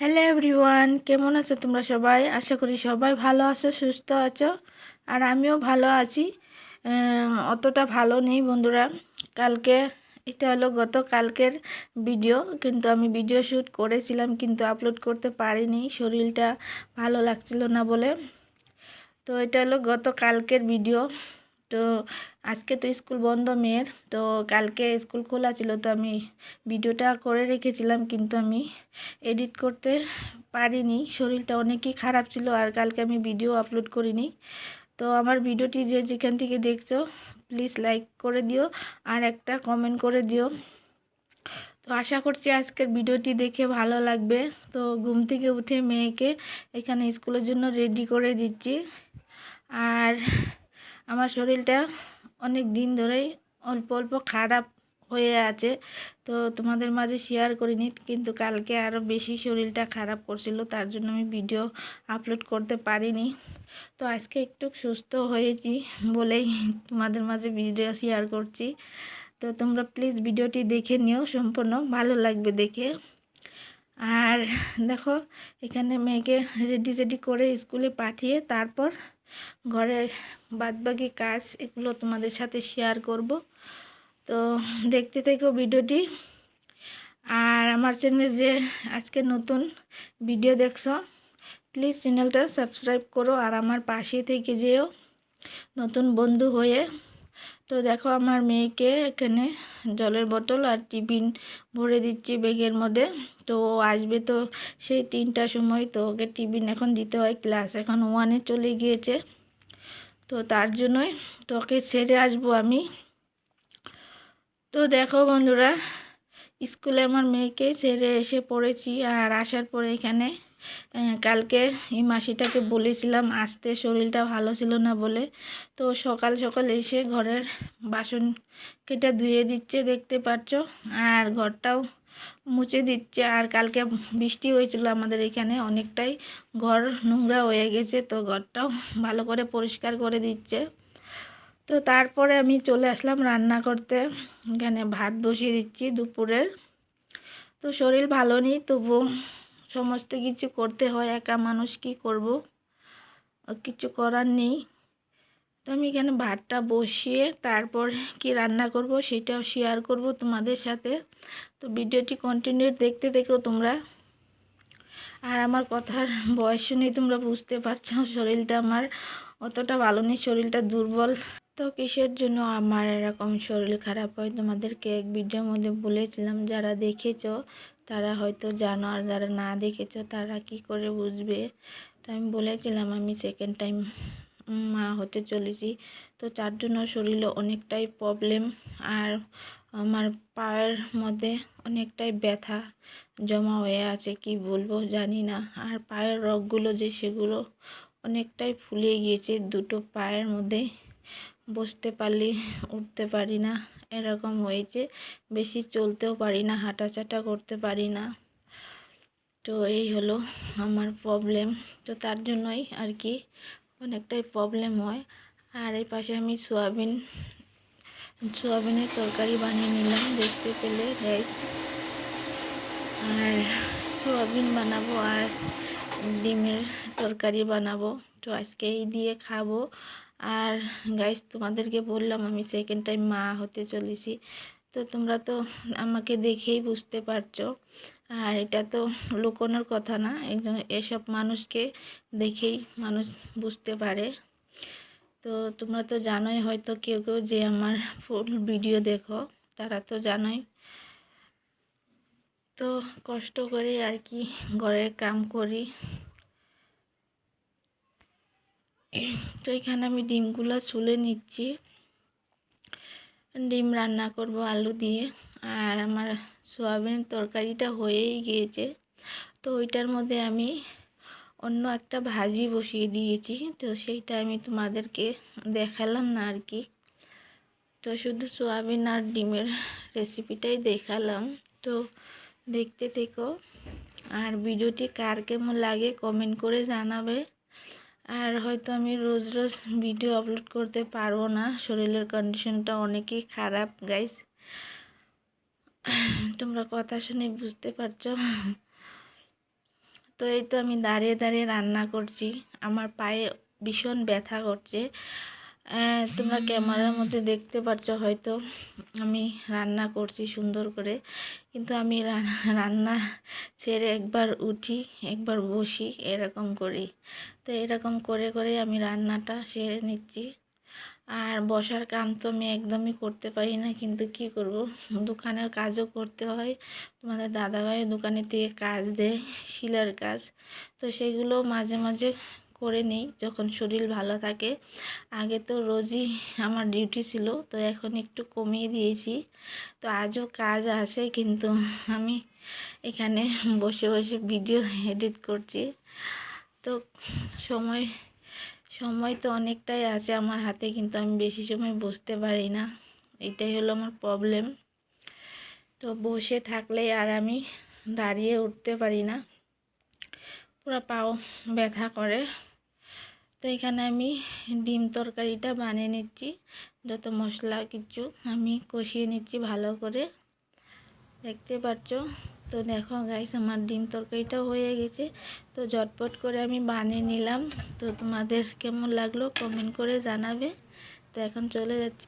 Hello everyone কেমন আছো তোমরা সবাই? আশা করি সবাই ভালো আছো, সুস্থ আছো, আর আমিও ভালো আছি। অতটা ভালো নেই বন্ধুরা। কালকে, এটা হলো গত কালকের ভিডিও কিন্তু আমি ভিডিও শ্যুট করেছিলাম, কিন্তু আপলোড করতে পারিনি, শরীরটা ভালো লাগছিল না বলে। তো এটা হলো গত কালকের ভিডিও তো আজকে তো স্কুল বন্ধ মেয়ের, তো কালকে স্কুল খোলা ছিল, তো আমি ভিডিওটা করে রেখেছিলাম, কিন্তু আমি এডিট করতে পারিনি, শরীরটা অনেকই খারাপ ছিল আর কালকে আমি ভিডিও আপলোড করিনি। তো আমার ভিডিওটি যে যেখান থেকে দেখছ, প্লিজ লাইক করে দিও আর একটা কমেন্ট করে দিও। তো আশা করছি আজকের ভিডিওটি দেখে ভালো লাগবে। তো ঘুম থেকে উঠে মেয়েকে এখানে স্কুলের জন্য রেডি করে দিচ্ছি। আর আমার শরীরটা অনেক দিন ধরেই অল্প অল্প খারাপ হয়ে আছে। তো তোমাদের মাঝে শেয়ার করিনি, কিন্তু কালকে আরও বেশি শরীরটা খারাপ করছিল, তার জন্য আমি ভিডিও আপলোড করতে পারিনি। তো আজকে একটু সুস্থ হয়েছি বলেই তোমাদের মাঝে ভিডিও শেয়ার করছি। তো তোমরা প্লিজ ভিডিওটি দেখে নিও, সম্পূর্ণ ভালো লাগবে দেখে। আর দেখো, এখানে মেয়েকে রেডি রেডি করে স্কুলে পাঠিয়ে তারপর ঘরের বাদবাকি কাজ এগুলো তোমাদের সাথে শেয়ার করব। তো দেখতে থেকো ভিডিওটি। আর আমার চ্যানেলে যে আজকে নতুন ভিডিও দেখছ প্লিজ চ্যানেলটা সাবস্ক্রাইব করো আর আমার পাশে থেকে যেও নতুন বন্ধু হয়ে। তো দেখো আমার মেয়েকে এখানে জলের বোতল আর টিফিন ভরে দিচ্ছি ব্যাগের মধ্যে। তো ও আসবে তো সেই তিনটার সময়। তো ওকে টিফিন এখন দিতে হয় ক্লাস। এখন ওয়ানে চলে গিয়েছে। তো তার জন্যই তোকে ছেড়ে আসব আমি। তো দেখো বন্ধুরা স্কুলে আমার মেয়েকে ছেড়ে এসে পড়েছি আর আসার পরে এখানে কালকে এই মাসিটাকে বলেছিলাম আসতে শরীরটা ভালো ছিল না বলে। তো সকাল সকাল এসে ঘরের বাসন কেটে ধুয়ে দিচ্ছে, দেখতে পাচ্ছ, আর ঘরটাও মুছে দিচ্ছে। আর কালকে বৃষ্টি হয়েছিল আমাদের এখানে, অনেকটাই ঘর নোংরা হয়ে গেছে, তো ঘরটাও ভালো করে পরিষ্কার করে দিচ্ছে। তো তারপরে আমি চলে আসলাম রান্না করতে। এখানে ভাত বসিয়ে দিচ্ছি দুপুরের। তো শরীর ভালো নেই, তবু সমস্ত কিছু করতে হয়, একা মানুষ কি করব? কিছু করার নেই। তো আমি এখানে ভাতটা বসিয়ে তারপর কি রান্না করব সেটাও শেয়ার করব তোমাদের সাথে। তো ভিডিওটি কন্টিনিউ দেখতে দেখো তোমরা। আর আমার কথার বয়স শুনেই তোমরা বুঝতে পারছ, শরীরটা আমার অতটা ভালো নেই, শরীরটা দুর্বল। তো কিসের জন্য আমার এরকম শরীর খারাপ হয়? তোমাদেরকে এক ভিডিওর মধ্যে বলেছিলাম, যারা দেখেছ, তারা হয়তো জানো, আর যারা না দেখেছ, তারা কি করে বুঝবে? তো আমি বলেছিলাম, আমি সেকেন্ড টাইম মা হতে চলেছি। তো তার জন্য শরীরে অনেকটাই প্রবলেম আর আমার পায়ের মধ্যে অনেকটাই ব্যথা জমা হয়ে আছে, কি বলব জানি না। আর পায়ের রগগুলো যে সেগুলো অনেকটাই ফুলে গিয়েছে দুটো পায়ের মধ্যে। বসতে পারলে উঠতে পারি না। এরকম হয়েছে। বেশি চলতেও পারি না, হাঁটাচাটা করতে পারি না। তো এই হলো আমার প্রবলেম তো তার জন্যই আর কি অনেকটাই প্রবলেম হয়। আর এই পাশে আমি সোয়াবিন, সোয়াবিনের তরকারি বানিয়ে নিলাম দেখতে পেলে গ্যাস আর সোয়াবিন বানাবো আর ডিমের তরকারি বানাবো। তো আজকে এই দিয়ে খাব। আর গাইস তোমাদেরকে বললাম আমি সেকেন্ড টাইম মা হতে চলেছি। তো তোমরা তো আমাকে দেখেই বুঝতে পারছ। আর এটা তো লুকোনোর কথা না, একজন এসব মানুষকে দেখেই মানুষ বুঝতে পারে। তো তোমরা তো জানোই, হয়তো কেউ কেউ যে আমার ফুল ভিডিও দেখো, তারা তো জানোই। তো কষ্ট করে আর কি ঘরের কাম করি। তো এখানে আমি ডিমগুলো ছুলে নিচ্ছি। ডিম রান্না করব আলু দিয়ে। আর আমার সোয়াবিনের তরকারিটা হয়েই গিয়েছে। তো ওইটার মধ্যে আমি অন্য একটা ভাজি বসিয়ে দিয়েছি। তো সেইটা আমি তোমাদেরকে দেখালাম না আর কি। তো শুধু সোয়াবিন আর ডিমের রেসিপিটাই দেখালাম। তো দেখতে থেকো। আর ভিডিওটি কার কেমন লাগে কমেন্ট করে জানাবে। আর হয়তো আমি রোজ রোজ ভিডিও আপলোড করতে পারব না। শরীরের কন্ডিশনটা অনেকই খারাপ গাইস তোমরা কথা শুনে বুঝতে পারছ? তো এই তো আমি দাঁড়িয়ে দাঁড়িয়ে রান্না করছি। আমার পায়ে ভীষণ ব্যথা করছে। তোমরা ক্যামেরার মধ্যে দেখতে পাচ্ছ হয়তো আমি রান্না করছি সুন্দর করে। কিন্তু আমি রান্না ছেড়ে একবার উঠি, একবার বসি এরকম করি। তো এরকম করে করে আমি রান্নাটা সেরে নিচ্ছি। আর বসার কাম তো আমি একদমই করতে পারি না, কিন্তু কি করব? দোকানের কাজও করতে হয়। তোমাদের দাদাভাই দোকানে থেকে কাজ দেয়, শিলার কাজ। তো সেগুলো মাঝে মাঝে করে নিই, যখন শরীর ভালো থাকে। আগে তো রোজই আমার ডিউটি ছিল, তো এখন একটু কমিয়ে দিয়েছি। তো আজও কাজ আছে, কিন্তু আমি এখানে বসে বসে ভিডিও এডিট করছি। তো সময় সময় তো অনেকটাই আছে আমার হাতে, কিন্তু আমি বেশি সময় বসতে পারি না। এটাই হলো আমার প্রবলেম তো বসে থাকলে আর আমি দাঁড়িয়ে উঠতে পারি না। পুরো পাও ব্যথা করে। তো এখানে আমি ডিম তরকারিটা বানিয়ে নিচ্ছি। যত মশলা কিছু আমি কষিয়ে নিচ্ছি ভালো করে। দেখতে পাচ্ছ? তো দেখো গাইস আমার ডিম তরকারিটা হয়ে গেছে। তো ঝটপট করে আমি বানিয়ে নিলাম। তো তোমাদের কেমন লাগল কমেন্ট করে জানাবে। তো এখন চলে যাচ্ছি।